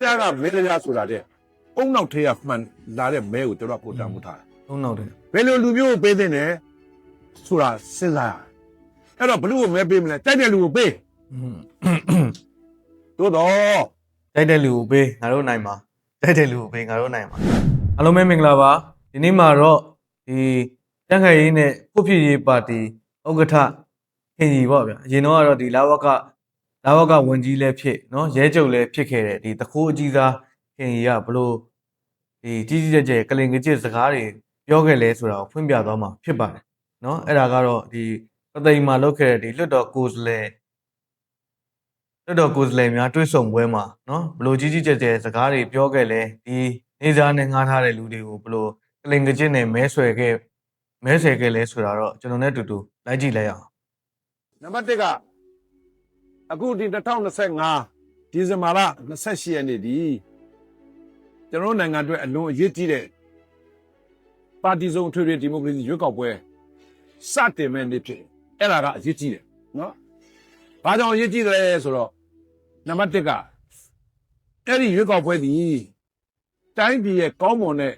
တရားကမဲတရားဆိုတာတဲ့အုံနောက်ထဲကမှန်လာတဲ့မဲကိုတို့ကပို့တမ်းမှုထားတယ်သုံးနောက်တယ်ဘယ်လိုလူမျိုးကိုပေးတဲ့လဲဆိုတာစဉ်းစားရတယ်အဲ့တော့ဘလူးကိုမဲပေးမလဲတိုက်တဲ့လူကိုပေးอืมသို့တော့တိုက်တဲ့လူကိုပေးငါတို့နိုင်မှာတိုက်တဲ့လူကိုပေးငါတို့နိုင်မှာအားလုံးပဲမင်္ဂလာပါဒီနေ့မှာတော့ဒီတက်ခိုင်ရေးနဲ့ခုဖြစ်ရေးပါတီဥက္ကဋ္ဌခင်ကြီးပေါ့ဗျာအရင်တော့ကတော့ဒီလာဝက တာဝကဝန်ကြီးလည်းဖြစ်နော်ရဲချုပ်လည်းဖြစ်ခဲ့တဲ့ဒီတခိုးအကြီးစားခင်ကြီးကဘလို့ဒီကြီးကြီးကျယ်ကျယ်ကလင်ကကျစ်စကားတွေပြောခဲ့လဲဆိုတာကိုဖွင့်ပြသွားမှာဖြစ်ပါတယ်နော်အဲ့ဒါကတော့ဒီပသိမ်မှာလုပ်ခဲ့တဲ့ဒီလွတ်တော်ကိုယ်စားလှယ်လွတ်တော်ကိုယ်စားလှယ်များတွဲဆုံပွဲမှာနော်ဘလို့ကြီးကြီးကျယ်ကျယ်စကားတွေပြောခဲ့လဲဒီနေစားနဲ့ငှားထားတဲ့လူတွေကိုဘလို့ကလင်ကကျစ်နဲ့မဲဆွယ်ခဲ့မဲဆွယ်ခဲ့လဲဆိုတာတော့ကျွန်တော်နဲ့အတူတူလိုက်ကြည့်လိုက်အောင်နံပါတ်1က အခုဒီ2025ဒီဇင်ဘာလ28ရက်နေ့ဒီကျွန်တော်တို့နိုင်ငံအတွက်အလွန်အရေးကြီးတဲ့ပါတီစုံအထွေထွေဒီမိုကရေစီရွေးကောက်ပွဲစတင်မဲ့နေ့ဖြစ်တယ်အဲ့ဒါကအရေးကြီးတယ်နော်ဘာကြောင့်အရေးကြီးတယ်လဲဆိုတော့နံပါတ်1ကအဲ့ဒီရွေးကောက်ပွဲဒီတိုင်းပြည်ရဲ့ကောင်းမွန်တဲ့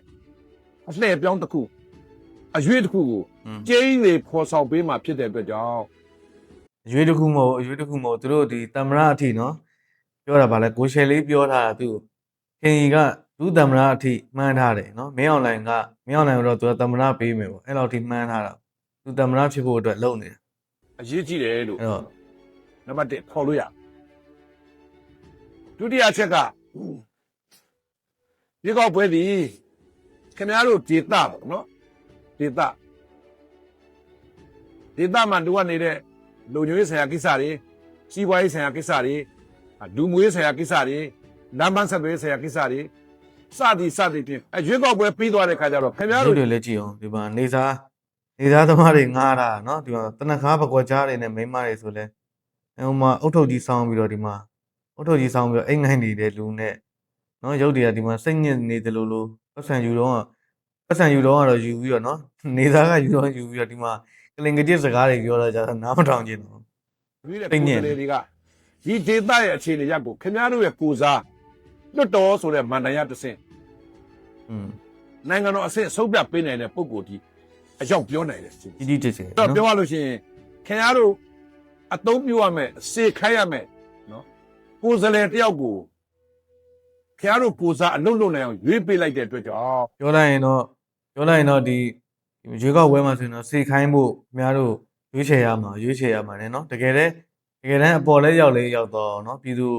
အလှည့်အပြောင်းတစ်ခုအရွေးတစ်ခုကိုอืมကျင်းတွေဖော်ဆောင်ပေးမှာဖြစ်တဲ့အတွက်ကြောင့် အရွေးတစ်ခုမဟုတ်အရွေးတစ်ခုမဟုတ်သူတို့ဒီတမရအထိနော်ပြောတာဗာလဲကိုရှယ်လေးပြောထားတာသူခင်ကြီးကဒုတမရအထိမှန်းထားတယ်နော်မင်းအွန်လိုင်းကမင်းအွန်လိုင်းတော့သူကတမရပေးမယ်ပေါ့အဲ့လောက်ထိမှန်းထားတာသူတမရဖြစ်ဖို့အတွက်လုပ်နေတာအရေးကြီးတယ်လို့အဲ့တော့နံပါတ်1ခေါ်လို့ရဒုတိယချက်ကဒီကောက်ပွဲဒီခင်ဗျားတို့ဒေတာပေါ့နော်ဒေတာဒေတာမှာလူကနေ လူညွေးဆရာကိစ္စတွေစီးပွားရေးဆရာကိစ္စတွေလူမွေးဆရာကိစ္စတွေလမ်းပန်းဆက်သွယ်ဆရာကိစ္စတွေစသည်စသည်ဖြင့်အရွေးကောက်ပွဲပြီးသွားတဲ့ခါကျတော့ခင်ဗျားရုတို့ပ်တွေလည်းကြည့်အောင်ဒီမှာနေစားနေစားသမားတွေငားတာနော်ဒီမှာတနခါပကွက်ကြားတွေနဲ့မိန်းမတွေဆိုလဲအဲဟိုမှာအုတ်ထုတ်ကြီးဆောင်းပြီးတော့ဒီမှာအုတ်ထုတ်ကြီးဆောင်းပြီးတော့အိမ်ငိုင်းနေတဲ့လူနဲ့နော်ရုပ်တွေကဒီမှာစိတ်ညစ်နေတယ်လို့လို့ပတ်စံယူတော့ ပတ်စံယူတော့ကတော့ယူပြီးတော့နော်နေစားကယူတော့ယူပြီးတော့ဒီမှာကလင်ကကြစ်စကားတွေပြောတော့ကြာနားမထောင်ချင်တော့ပြီးတဲ့သိကိုညယ်င်စားလှယ်တွေကဒီဒေတာရဲ့အခြေအနေရက်ကိုခင်ဗျားတို့ရဲ့ကိုစားလွတ်တော်ဆိုတဲ့မန္တန်ရတစ်ဆင့်อืมနိုင်ငံတော်အဆင့်အဆုံးဖြတ်ပေးနိုင်တဲ့ပုံကိုယ်ဒီအရောက်ပြောနိုင်တယ်စီကြီးကြီးကျယ်ကျယ်တော့နော်ပြောရလို့ရှိရင်ခင်ဗျားတို့အသုံးပြုရမယ်စေခိုင်းရမယ်နော်ကိုယ်စားလှယ်တယောက်ကိုခင်ဗျားတို့ကိုစားအလုံးလုံးနိုင်အောင်ရွေးပေးလိုက်တဲ့အတွက်ကြောင့်ပြောလိုက်ရင်တော့ ပြောလိုက်ရင်တော့ဒီရွေးကောက်ပွဲမှာဆိုရင်တော့စေခိုင်းဖို့အများတို့ရွေးချယ်ရမှာရွေးချယ်ရမှာねเนาะတကယ်တည်းတကယ်တမ်းအပေါ်လဲရောက်လဲရောက်တော့เนาะပြည်သူ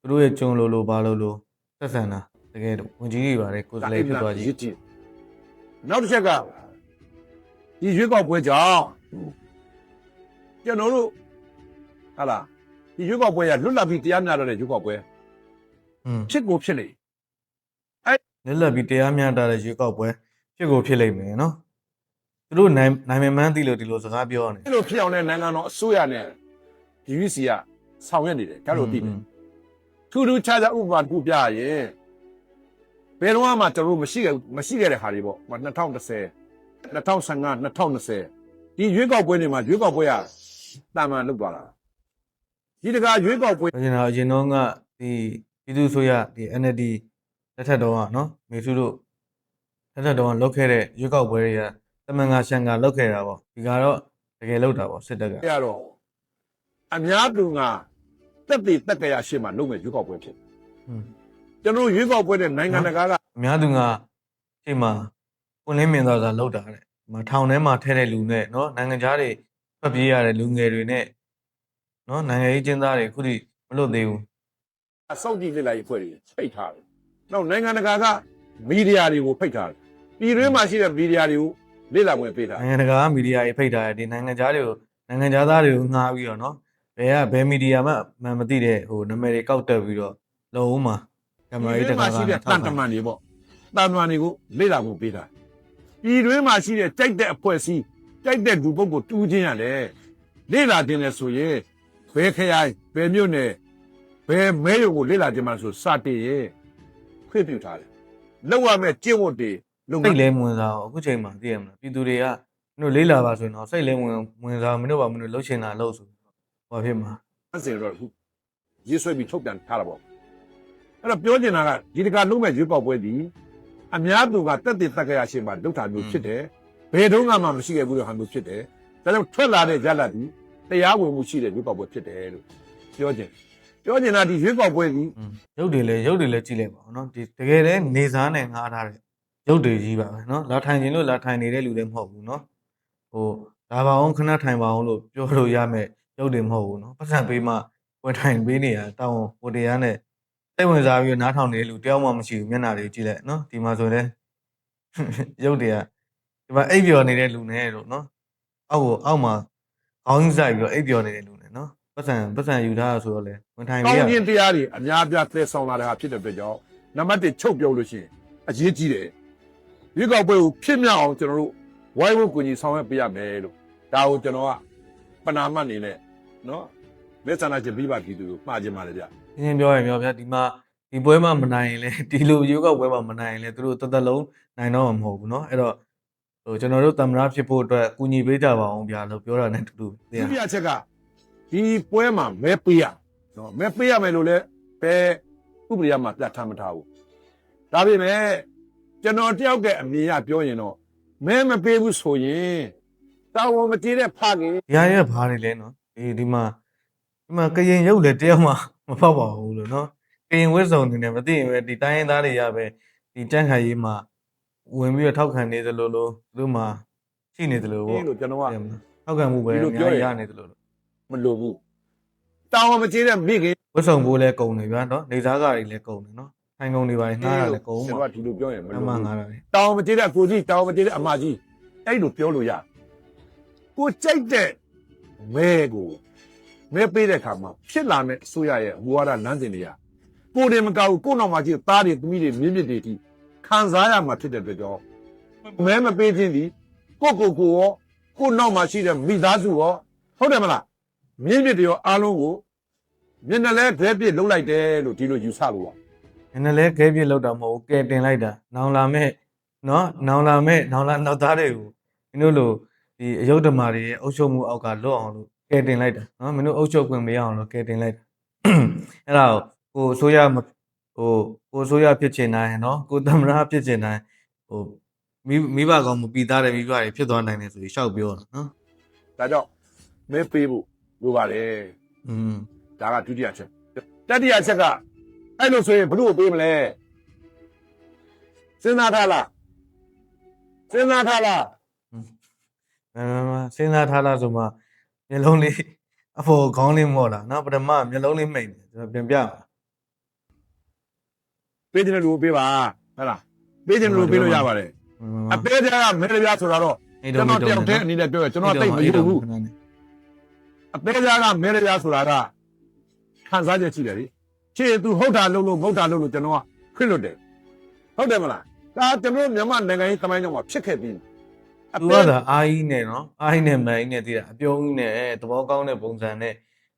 သူတို့ရဲ့ဂျုံလိုလိုဘာလိုလိုဆက်ဆံတာတကယ်ဝင်ကြီးတွေပါတယ်ကိုယ်စားလှယ်ဖြစ်သွားကြီး ရည်ကြည့်နောက်တစ်ချက်ကဒီရွေးကောက်ပွဲကြောင့်ကျွန်တော်တို့ဟာလားဒီရွေးကောက်ပွဲကလွတ်လပ်ပြီးတရားမျှတတဲ့ရွေးကောက်ပွဲ อืม ဖြစ်ကိုဖြစ်လေ လက်လက်ပြီးတရားမျှတတဲ့ရွေးကောက်ပွဲ ဖြစ်ကိုဖြစ်လိမ့်မယ်နော်သူတို့နိုင်နိုင်မမှန်းသိလို့ဒီလိုစကားပြောနေအဲ့လိုဖြစ်အောင်လည်းနိုင်ငံတော်အစိုးရနဲ့ UC ကဆောင်ရွက်နေတယ်ကြားလို့သိတယ်ထူးထူးခြားခြားဥပမာတစ်ခုပြရရင်ဘယ်တော့မှကျွန်တော်တို့မရှိခဲ့မရှိခဲ့တဲ့ဟာတွေပေါ့2010 2015 2020ဒီရွေးကောက်ပွဲတွေမှာရွေးကောက်ပွဲကတာမန်လုပ်သွားတာဒီတကာရွေးကောက်ပွဲကျွန်တော်အရင်တော့ကဒီပြည်သူဆိုရဒီ NLD လက်ထက်တော့ကနော်မေစုတို့ လက်ထက်တော့ကလောက်ခဲ့တဲ့ရွေးကောက်ပွဲတွေကတမန်ကရှန်ကလောက်ခဲ့တာပေါ့ဒီကတော့တကယ်လောက်တာပေါ့စစ်တပ်က ရတော့အများသူကတက်တည်တက်ကရရှေ့မှာလုပ်မဲ့ရွေးကောက်ပွဲဖြစ် อืม ကျွန်တော်တို့ရွေးကောက်ပွဲတဲ့နိုင်ငံတကာက အများသူကရှေ့မှာပွင့်လင်းမြင်သာစွာလောက်တာတဲ့ဒီမှာထောင်ထဲမှာထဲတဲ့လူနဲ့เนาะနိုင်ငံသားတွေဖက်ပြေးရတဲ့လူငယ်တွေနဲ့เนาะနိုင်ငံရေးကျင်းသားတွေအခုထိမလွတ်သေးဘူး အစောင့်ကြည့်လေ့လာရေးအဖွဲ့တွေဖိတ်ထားတယ်။နောက်နိုင်ငံတကာက မီဒီယာတွေကိုဖိတ်ထားတယ်ပြည်တွင်းမှာရှိတဲ့မီဒီယာတွေကိုလေ့လာခွင့်ပေးထားနိုင်ငံတကာမီဒီယာတွေဖိတ်ထားတယ်ဒီနိုင်ငံသားတွေကိုနိုင်ငံသားတွေကိုငှားပြီးတော့နော်ဘယ်ကဘယ်မီဒီယာမှမမသိတဲ့ဟိုနာမည်တွေကောက်တက်ပြီးတော့လုံးဝမှာကင်မရာတွေတကားကတန်တမန်တွေပေါ့တန်တမန်တွေကိုလေ့လာဖို့ပေးတာပြည်တွင်းမှာရှိတဲ့ကြိုက်တဲ့အဖွဲ့အစည်းကြိုက်တဲ့လူပုဂ္ဂိုလ်တူးချင်းရတယ်လေ့လာတင်လဲဆိုရင်ဘယ်ခရိုင်ဘယ်မြို့နယ်ဘယ်မဲရုံကိုလေ့လာတင်မှဆိုစတင်ရခွင့်ပြုထားတယ် လောက်ရမဲ့ကျင့်ဝတ်တွေလုပ်ငစိန်းတ်လဲဝင်စားအောင်အခုချိန်မှာသိရမလားပြည်သူတွေကမင်းတို့လေးလာပါဆိုရင်တော့စိတ်လဲဝင်ဝင်စားမင်းတို့ပါမင်းတို့လှုပ်ရှင်တာလှုပ်ဆိုဟောဖြစ်မှာအစဉ်တော့အခုရေးဆွဲပြီးထုတ်ပြန်ထားတာပေါ့အဲ့တော့ပြောချင်တာကဒီတကလုံးမဲ့ရွေးကောက်ပွဲဒီအများသူကတက်တဲ့တက်ကရရှင်မှာလောက်တာမျိုးဖြစ်တယ်ဘယ်တော့မှမရှိခဲ့ဘူးလို့ဟာမျိုးဖြစ်တယ်ဒါကြောင့်ထွက်လာတဲ့ရလဒ်ဒီတရားဝင်မှုရှိတဲ့ရွေးကောက်ပွဲဖြစ်တယ်လို့ပြောချင် ပြောနေတာဒီရွေးကောက်ပွဲကြီးရုပ်တွေလည်းရုပ်တွေလည်းကြည့်လိုက်ပါဦးနော်ဒီတကယ်တည်းနေစားနဲ့ငားထားတဲ့ရုပ်တွေကြီးပါပဲနော်လာထိုင်ခြင်းလို့လာထိုင်နေတဲ့လူတွေမဟုတ်ဘူးနော်ဟိုဒါပါအောင်ခဏထိုင်ပါအောင်လို့ပြောလို့ရမယ်ရုပ်တွေမဟုတ်ဘူးနော်ပတ်စံပေးမှဝင်ထိုင်ပေးနေတာတောင်းဟိုတရားနဲ့စိတ်ဝင်စားပြီးနားထောင်နေတဲ့လူတယောက်မှမရှိဘူးမျက်နှာတွေကြည့်လိုက်နော်ဒီမှာဆိုရင်ရုပ်တွေကဒီမှာအိပ်ပျော်နေတဲ့လူနဲ့တို့နော်အောက်ကိုအောက်မှာခေါင်းဆိုင်ပြီးတော့အိပ်ပျော်နေတဲ့လူ ပတ်စံပတ်စံယူထားတာဆိုတော့လေဝင်ထိုင် ကော ပေးရ င်းခြင်းတရားတွေအများအပြားသဲဆောင်လာတဲ့ဟာဖြစ်တဲ့အတွက်ကြောင့်နံပါတ်1ချုပ်ပြောလို့ရှိရင်အရေးကြီးတယ်ရွေးကောက်ပွဲကိုဖြစ်မြောက်အောင်ကျွန်တော်တို့ဝိုင်းဝန်းကူညီဆောင်ရွက်ပေးရမယ်လို့ဒါကိုကျွန်တော်ကပနာမတ်နေနဲ့နော်လက်ဆန္ဒချင်းပြီးပါပြည်သူကိုမှားခြင်းပါတယ်ဗျ ရှင်းရှင်းပြောရင်ပြောဗျာဒီမှာဒီပွဲမှာမနိုင်ရင်လည်းဒီလိုရုပ်ောက်ပွဲမှာမနိုင်ရင်လည်းသူတို့တစ်သက်လုံးနိုင်တော့မှာမဟုတ်ဘူးเนาะအဲ့တော့ဟိုကျွန်တော်တို့တမရဖြစ်ဖို့အတွက်ကူညီပေးကြပါအောင်ဗျာလို့ပြောတာ ਨੇ တူတူသိရ ဒုတိယချက်က ဒီပွဲမှာမဲပေးရနော်မဲပေးရမယ်လို့လည်းပဲဥပဒေမှာပြဋ္ဌာန်းမထားဘူးဒါပေမဲ့ကျွန်တော်တယောက်ကအမြင်ရပြောရင်တော့မဲမပေးဘူးဆိုရင်တာဝန်မတည်တဲ့ဖခင်ရရဘာတွေလဲနော်အေးဒီမှာဒီမှာကရင်ရုပ်လည်းတယောက်မှမဖောက်ပါဘူးလို့နော်ကရင်ဝစ်စုံနေတယ်မသိရင်ပဲဒီတိုင်းရင်းသားတွေရပဲဒီတန့်ခိုင်ရေးမှာဝင်ပြီးတော့ထောက်ခံနေသလိုလိုသူတို့မှာရှိနေသလိုပေါ့ဒီလိုကျွန်တော်ကထောက်ခံမှုပဲအများကြီးရနေသလိုလို မလိုဘူးတောင်းမကျေးတဲ့မိခင်ဝတ်ဆောင်ဖို့လဲကုန်တယ်ဗျာနော်နေစားကားတွေလဲကုန်တယ်နော်ထိုင်ကုန်တွေပါငှားတာလဲကုန်ပါဆရာကဒီလိုပြောရင်မလိုဘူးငှားတာလေတောင်းမကျေးတဲ့ကိုကြီးတောင်းမကျေးတဲ့အမကြီးအဲ့လိုပြောလို့ရကိုကြိုက်တဲ့မဲကိုမဲပေးတဲ့အခါမှာဖြစ်လာမဲ့အစိုးရရဲ့ဘူဝါဒလမ်းစဉ်တွေကကိုယ်တွေမကဘူးကိုနောက်မှာကြီးသားတွေသမီးတွေမြင့်မြင့်တွေတီခံစားရမှာဖြစ်တဲ့အတွက်ကြောင့်မဲမပေးခြင်းသည်ကိုကိုကိုရောကိုနောက်မှာရှိတဲ့မိသားစုရောဟုတ်တယ်မလား မြင့်မြင့်တရောအားလုံးကိုမျက်နှာလဲခဲပြစ်လုံးလိုက်တယ်လို့ဒီလိုယူဆလို့ပါမျက်နှာလဲခဲပြစ်လောက်တာမဟုတ်ဘူးကဲတင်လိုက်တာနောင်လာမဲ့နော်နောင်လာမဲ့နောင်လာနောက်သားတွေကိုမင်းတို့လိုဒီအယုဒ္ဓမာတွေရဲ့အုပ်ချုပ်မှုအောက်ကလွတ်အောင်လို့ကဲတင်လိုက်တာနော်မင်းတို့အုပ်ချုပ်ခွင့်မရအောင်လို့ကဲတင်လိုက်တာအဲ့ဒါကိုကိုဆိုရမဟိုကိုဆိုရဖြစ်ချင်နိုင်နော်ကိုသမရဖြစ်ချင်နိုင်ဟိုမိမိဘကောင်မပီသားတဲ့မိဘတွေဖြစ်သွားနိုင်တယ်ဆိုပြီးရှောက်ပြောတာနော်ဒါကြောင့်မဲပေးဖို့ လိုပါတယ်อืมဒါကဒုတိယချက်တတိယချက်ကအဲ့လိုဆိုရင်ဘလို့ပေးမလဲစဉ်းစားထားလားစဉ်းစားထားလားမမစဉ်းစားထားလားဆိုမှမျိုးလုံးလေးအဖို့ခေါင်းလေးမော့လာနော်ပထမမျိုးလုံးလေးမှိန်တယ်ကျွန်တော်ပြင်ပြပါပေးတယ်လို့ပေးပါဟဲ့လားပေးတယ်လို့ပေးလို့ရပါတယ်အပေးတဲ့ကမဲရပြဆိုတော့ကျွန်တော်တောင်တဲ့အနေနဲ့ပြောရကျွန်တော်တိတ်မယူဘူး အပေးတဲ့ကမဲရပြဆိုတာကခံစားချက်ရှိတယ်လေခြေသူဟုတ်တာလို့လို့မဟုတ်တာလို့လို့ကျွန်တော်ကခွင့်လွတ်တယ်ဟုတ်တယ်မလားဒါကျွန်တော်မြန်မာနိုင်ငံရေးသမိုင်းကြောင့်ဖြစ်ခဲ့ပြီးအသူကသာအာကြီးနဲ့နော်အာကြီးနဲ့မန်ကြီးနဲ့တည်တာအပြုံးကြီးနဲ့အဲသဘောကောင်းတဲ့ပုံစံနဲ့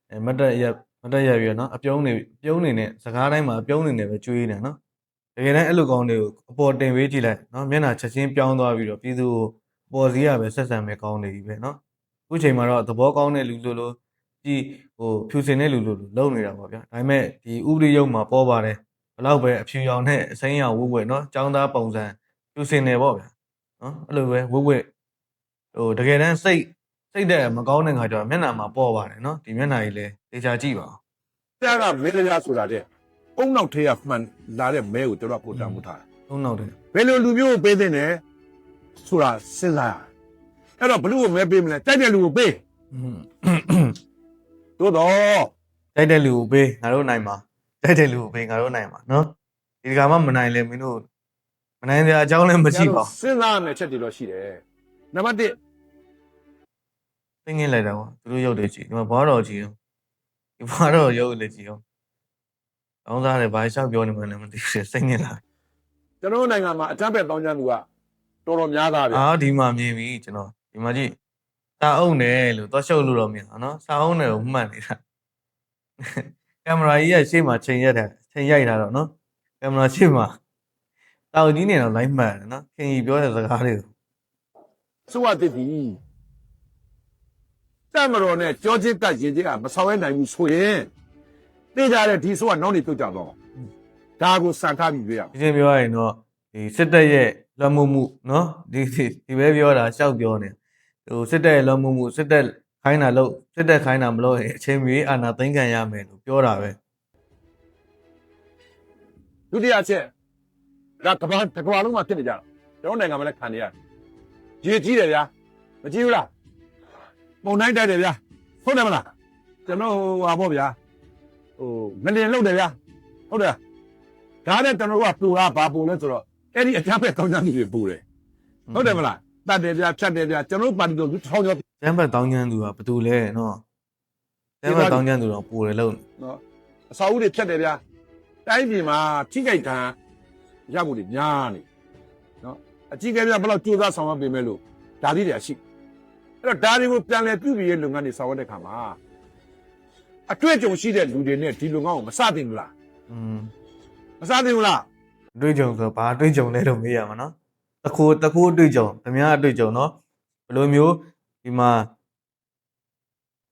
အဲမတ်တက်ရမတ်တက်ရပြီးတော့နော်အပြုံးနေအပြုံးနေနဲ့စကားတိုင်းမှာအပြုံးနေနဲ့ပဲကျွေးနေနော်တကယ်တမ်းအဲ့လိုကောင်းတွေကိုအပေါ်တင်ပေးကြည့်လိုက်နော်မျက်နှာချက်ချင်းပြောင်းသွားပြီးတော့ပြည်သူကိုပေါ်စည်းရပဲဆက်ဆံပဲကောင်းနေပြီပဲနော်အ ခုချိန်မှာတော့သဘောကောင်းတဲ့လူလိုလိုကြည်ဟိုဖြူစင်တဲ့လူလိုလိုလုံနေတာပေါ့ဗျာဒါပေမဲ့ဒီဥပဒေရုံမှာပေါ်ပါတယ်ဘလောက်ပဲအဖြူရောင်နဲ့အစိမ်းရောင်ဝုတ်ဝဲနော်ចောင်းသားပုံစံဖြူစင်နေပေါ့ဗျာနော်အဲ့လိုပဲဝုတ်ဝဲဟိုတကယ်တမ်းစိတ်စိတ်တဲ့မကောင်းတဲ့ခါကျတော့မျက်နှာမှာပေါ်ပါတယ်နော်ဒီမျက်နှာကြီးလဲတေချာကြည့်ပါဦးတရားကမဲရပြဆိုတာတဲ့အုံနောက်ထဲကမှန်လာတဲ့မဲကိုတို့ကပို့တာမှုထားတာသုံးနောက်တယ်ဘယ်လိုလူမျိုးကိုပေးတဲ့လဲဆိုတာစဉ်းစားရ အဲ့တော့ဘလူးကိုမဲပေးမလဲတိုက်တဲ့လူကိုပေးอืมသို့တော့တိုက်တဲ့လူကိုပေးငါတို့နိုင်ပါတိုက်တဲ့လူကိုပေးငါတို့နိုင်ပါနော်ဒီကမှမနိုင်လဲမင်းတို့မနိုင်တဲ့အကြောင်းလည်းမရှိပါဘူးစဉ်းစားရမယ့်ချက်တွေတော့ရှိတယ်နံပါတ်1သိငင်းလိုက်တာကွာသူတို့ရုပ်တွေကြည့်ဒီမှာဘာတော်ကြည့်အောင်ဒီဘာတော်ရုပ်လည်းကြည့်အောင်တောင်းစားတယ်ဘာလျှောက်ပြောနေမှလည်းမသိဘူးစိတ်ငင်းလာကျွန်တော်တို့နိုင်ငံမှာအကြမ်းဖက်တောင်းကြသူကတော်တော်များသားဗျအာဒီမှာမြင်ပြီကျွန်တော် ဒီမှာကြည့်စာအုပ်နဲ့လို့သွားရှုပ်လို့တော့မြင်တာနော်စာအုပ်နဲ့ကိုမှတ်နေတာကင်မရာကြီးရဲ့ရှေ့မှာချိန်ရက်တယ်ချိန်ရိုက်တာတော့နော်ကင်မရာရှေ့မှာတောင်ကြီးနေတော့လိုက်မှန်တယ်နော်ခင်ကြီးပြောတဲ့စကားတွေကိုစိုးရတည်သည်တမတော်နဲ့ကြောချစ်ကရင်ချစ်ကမဆောင်ရနိုင်ဘူးဆိုရင်သိကြတဲ့ဒီဆိုကနောက်နေပြုတ်ကြတော့ဒါကိုစံထားပြီးပြရအောင်ဒီချင်းပြောရရင်တော့ဒီစစ်တပ်ရဲ့လွှမ်းမိုးမှုနော်ဒီဒီပဲပြောတာရှောက်ပြောနေ ဟိုစစ်တပ်ရဲ့လွှမ်းမိုးမှုစစ်တပ်ခိုင်းတာလို့စစ်တပ်ခိုင်းတာမလို့ရင်အချိန်မီအာဏာသိမ်းခံရမယ်လို့ပြောတာပဲဒုတိယအချက်ဒါကမ္ဘာတစ်ကမ္ဘာလုံးမှာဖြစ်နေကြတာကျွန်တော်နိုင်ငံမှာလည်းခံနေရတယ်ရေကြီးတယ်ဗျာမကြီးဘူးလားပုံတိုင်းတိုက်တယ်ဗျာဟုတ်တယ်မလားကျွန်တော်ဟိုဟာပေါ့ဗျာဟိုငလင်လုတ်တယ်ဗျာဟုတ်တယ်ဒါနဲ့ကျွန်တော်ကပူတာဘာပူလဲဆိုတော့အဲ့ဒီအကြမ်းဖက်ကောင်းကြမှုတွေပူတယ်ဟုတ်တယ်မလား တတ်တယ်ဗျာဖြတ်တယ်ဗျာကျွန်တော်တို့ပါတီတော်လူထောင်ကျော်တမ်းပတ်တောင်းကျမ်းသူကဘယ်သူလဲနော်တမ်းပတ်တောင်းကျမ်းသူတော့ပိုတယ်လို့နော်အစာအုပ်တွေဖြတ်တယ်ဗျာတိုင်းပြည်မှာထိခိုက်ခံရမှုတွေများနေနော်အကြီးကဲပြဘယ်လောက်ကြိုးစားဆောင်ရွက်ပေးမယ်လို့ဒါလေးတွေရှိအဲ့တော့ဒါတွေကိုပြန်လည်ပြုပြင်ရေးလုပ်ငန်းတွေဆောင်ရွက်တဲ့ခါမှာအတွေ့အကြုံရှိတဲ့လူတွေနဲ့ဒီလုပ်ငန်းကိုမစတင်ဘူးလားอืมမစတင်ဘူးလားတွေ့ကြုံဆိုဘာတွေ့ကြုံလဲတော့မေးရမှာနော် တခိုးတခိုးအတွေ့အကြုံဓမြအတွေ့အကြုံเนาะဘယ်လိုမျိုးဒီမှာ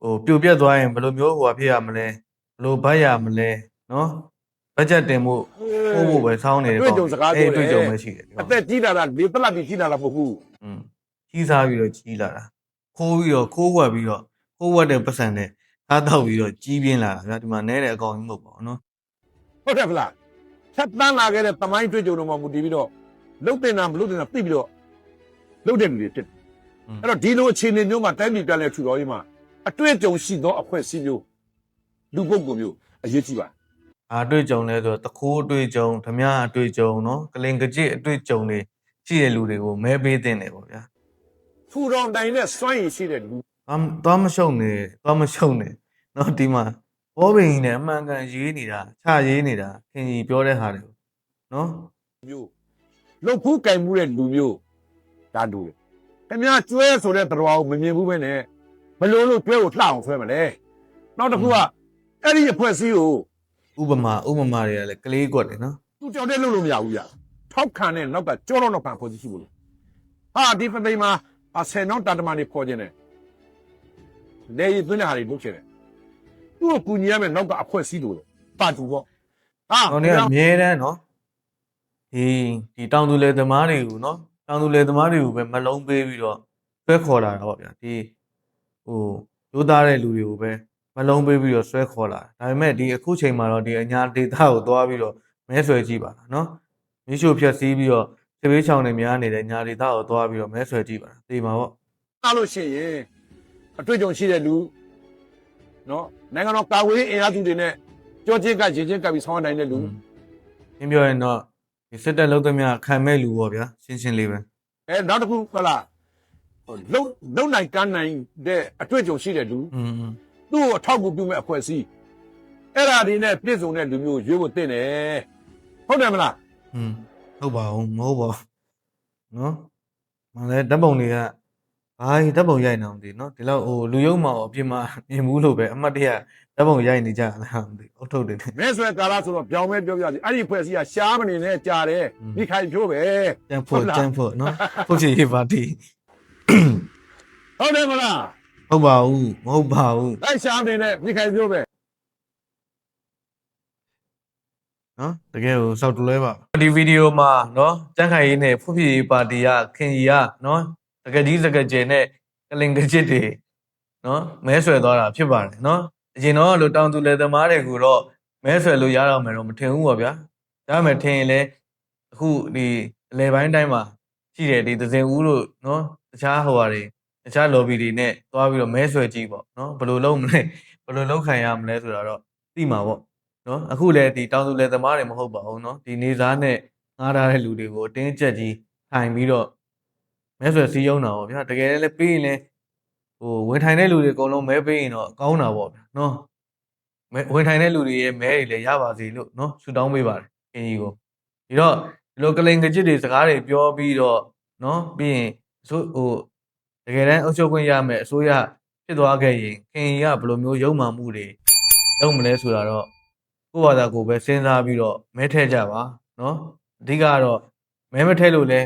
ဟိုပြိုပြက်သွားရင်ဘယ်လိုမျိုးဟိုဟာဖြစ်ရမလဲဘယ်လိုဘတ်ရမလဲเนาะဘတ်ဂျက်တင်မှုပို့ဖို့ပဲစောင်းနေတယ် အတွေ့အကြုံစကားပြော အဲ့ တယ် အတွေ့အကြုံပဲရှိတယ်ဒီ အ ကောင် သက်ကြီးလာတာဒီပလက်ပြီးကြီးလာတာမဟုတ်ဘူး อืมကြီးစားပြီးတော့ကြီးလာတာခိုးပြီးတော့ခိုးဝက်ပြီးတော့ခိုးဝက်တဲ့ပတ်စံနဲ့သားတော့ပြီးတော့ကြီးပြင်းလာတာဗျာဒီမှာနဲတဲ့အကောင်ကြီးမဟုတ်ပါဘူးเนาะ ဟုတ်တယ်ဗလားဖြတ်တန်းလာခဲ့တဲ့တမိုင်းတွေ့ကြုံတော်မှာမူတည်ပြီးတော့ လုတ်တင်တာမလုတ်တင်တာသိပြီးတော့လုတ်တဲ့လူတွေဖြစ်တယ်အဲ့တော့ဒီလိုအခြေအနေမျိုးမှာတိုင်းပြည်ပြန်လဲထူတော်ရေးမှာအတွေ့အကြုံရှိသောအဖွဲ့အစည်းမျိုးလူပုဂ္ဂိုလ်မျိုးအရေးကြီးပါအာတွေ့ကြုံလဲဆိုတော့တခိုးအတွေ့ကြုံဓမြအတွေ့ကြုံနော်ကလင်ကကြစ်အတွေ့ကြုံတွေရှိတဲ့လူတွေကိုမဲပေးတင်တယ်ပေါ့ဗျာထူတော်တိုင်းနဲ့စွန့်ရည်ရှိတဲ့လူသွားသွားမရှုံနေသွားမရှုံနေနော်ဒီမှာဘောပင်ကြီးနဲ့အမှန်ကန်ရေးနေတာခြာရေးနေတာခင်ကြီးပြောတဲ့ဟာတွေကိုနော်မျိုး လှုပ်ဖူးကင်မှုတဲ့လူမျိုးဒါတူတယ်ခင်ဗျားကျွဲဆိုတဲ့တရားကိုမမြင်ဘူးပဲနဲ့ဘလို့လို့ကျွဲကိုလှအောင်ဆွဲမလဲနောက်တစ်ခုကအဲ့ဒီအဖွဲ့စည်းကိုဥပမာဥပမာတွေကလည်းကလေးကွက်တယ်နော်သူကြောက်တဲ့လုပ်လို့မရဘူးဗျထောက်ခံတဲ့နောက်ကကြောတော့နောက်ပံဖွဲ့စည်းရှိဘူးလို့ဟာဒီပသိမ်မှာအဆယ်နောက်တာတမန်တွေခေါ်ခြင်းတယ်နေရသွင်းတဲ့ဟာတွေလုပ်ချင်တယ်သူ့ကိုကူညီရမယ်နောက်ကအဖွဲ့စည်းလို့ပါတူပေါ့ဟာဟိုနေ့ကအမြဲတမ်းနော် ဒီဒီတောင်သူလယ်သမားတွေကိုနော်တောင်သူလယ်သမားတွေကိုပဲမလုံးပေးပြီးတော့ဆွဲခေါ်လာတာပေါ့ဗျာဒီဟိုရိုးသားတဲ့လူတွေကိုပဲမလုံးပေးပြီးတော့ဆွဲခေါ်လာဒါပေမဲ့ဒီအခုချိန်မှာတော့ဒီအညာဒေတာကိုသွားပြီးတော့မဲဆွဲကြည့်ပါလားနော်မိရှုဖြတ်စည်းပြီးတော့သေဘေးချောင်းတွေများနေတဲ့ညာဒေတာကိုသွားပြီးတော့မဲဆွဲကြည့်ပါလားသိပါပေါ့အားလို့ရှိရင်အတွေ့အကြုံရှိတဲ့လူနော်နိုင်ငံတော်ကာဝေးအင်အားစုတွေနဲ့ကြောချင်းကရင်ချင်းကပ်ပြီးဆောင်းနိုင်တဲ့လူရှင်းပြောရင်တော့ ဒီစစ်တပ်လုံးသမျှခံမဲ့လူပေါ့ဗျာရှင်းရှင်းလေးပဲ အဲနောက်တစ်ခုဟုတ်လားဟိုလုံလုံနိုင်ကမ်းနိုင်တဲ့အတွေ့အကြုံရှိတဲ့လူ อืม သူ့ကိုအထောက်အကူပြုမဲ့အဖွဲ့အစည်းအဲ့ဓာဒီနဲ့ပြည့်စုံတဲ့လူမျိုးရွေးဖို့တင့်တယ်ဟုတ်တယ်မလား อืมဟုတ်ပါဘူးမဟုတ်ပါဘူးနော်မလည်းဓာတ်ပုံတွေကဘာဓာတ်ပုံရိုက်နေအောင်ဒီနော်ဒီလောက်ဟိုလူယုံမောင်အပြင်မှာမြင်ဘူးလို့ပဲအမှတ်တရ ဓာတ်ပုံရိုက်နေကြလားမသိဘူးအုတ်ထုတ်တယ်မဲဆွဲကာလာဆိုတော့ပြောင်းမဲပြောပြစီအဲ့ဒီအဖွဲ့အစည်းကရှားမနေနဲ့ကြားတယ်อืมဒီခိုင်ဖြိုးပဲကျန်းဖို့ဟုတ်လားကျန်းဖို့နော်ဟုတ်ချင်ရေးပါတီဟုတ်တယ်မလားဟုတ်ပါဘူးမဟုတ်ပါဘူးအဲ့ရှားမနေနဲ့ဒီခိုင်ဖြိုးပဲနော်တကယ်ကိုစောက်တလွဲပါဒီဗီဒီယိုမှာနော်တန်းခိုင်ရေးနဲ့ဖုတ်ဖြစ်ရေးပါတီကခင်ကြီးကနော်တကယ်ကြီးစကကြယ်နဲ့ကလင်ကချစ်တွေနော်မဲဆွဲသွားတာဖြစ်ပါတယ်နော် အရင်တော့လို့တောင်သူလယ်သမားတွေကိုတော့မဲဆွယ်လို့ရတော့မယ်တော့မထင်ဘူးပါဗျာဒါမှမထင်ရင်လည်းအခုဒီအလဲပိုင်းတိုင်းမှာရှိတယ်ဒီသစင်ဦးတို့နော်တခြားဟိုဟာတွေတခြား lobby တွေနဲ့သွားပြီးတော့မဲဆွယ်ကြည့်ပေါ့နော်ဘယ်လိုလုပ်မလဲဘယ်လိုလုပ်ခံရမလဲဆိုတာတော့သိမှာပေါ့နော်အခုလည်းဒီတောင်သူလယ်သမားတွေမဟုတ်ပါဘူးနော်ဒီနေသားနဲ့ငားထားတဲ့လူတွေကိုအတင်းအကျပ်ကြီးထိုင်ပြီးတော့မဲဆွယ်စည်းရုံးတာပေါ့ဗျာတကယ်လည်းပြီးရင်လည်း ဟိုဝင်ထိုင်တဲ့လူတွေအကုန်လုံးမဲပေးရင်တော့ကောင်းတာပေါ့ဗျာနော်ဝင်ထိုင်တဲ့လူတွေရဲ့မဲတွေလည်းရပါစေလို့နော်ဆူတောင်းပေးပါတယ်အင်းကြီးကိုဒီတော့ဒီလိုကလိန်ကကြစ်တွေစကားတွေပြောပြီးတော့နော်ပြီးရင်ဆိုဟိုတကယ်တမ်းအုပ်ချုပ်ခွင့်ရမယ်အစိုးရဖြစ်သွားခဲ့ရင်ခင်ကြီးကဘယ်လိုမျိုးရုံမှန်မှုတွေလုပ်မလဲဆိုတာတော့ကိုယ့်ဘာသာကိုယ်ပဲစဉ်းစားပြီးတော့မဲထဲကြပါနော်အဓိကတော့မဲမထဲလို့လဲ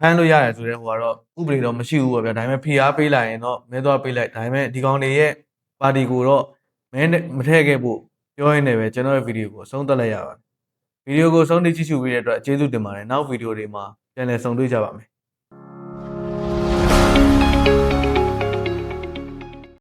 ဖမ်းလို့ရတယ်ဆိုတဲ့ဟိုကတော့ဥပဒေတော့မရှိဘူးပေါ့ဗျာဒါပေမဲ့ဖိအားပေးလိုက်ရင်တော့မဲသွားပေးလိုက်ဒါပေမဲ့ဒီကောင်တွေရဲ့ပါတီကိုတော့မဲနဲ့မထည့်ခဲ့ဖို့ပြောရင်းနဲ့ပဲကျွန်တော်ရဲ့ဗီဒီယိုကိုအဆုံးသတ်လိုက်ရပါတယ်ဗီဒီယိုကိုဆုံးဖြတ်ကြည့်ရှုပေးတဲ့အတွက်ကျေးဇူးတင်ပါတယ်နောက်ဗီဒီယိုတွေမှာပြန်လည်ဆုံတွေ့ကြပါမယ်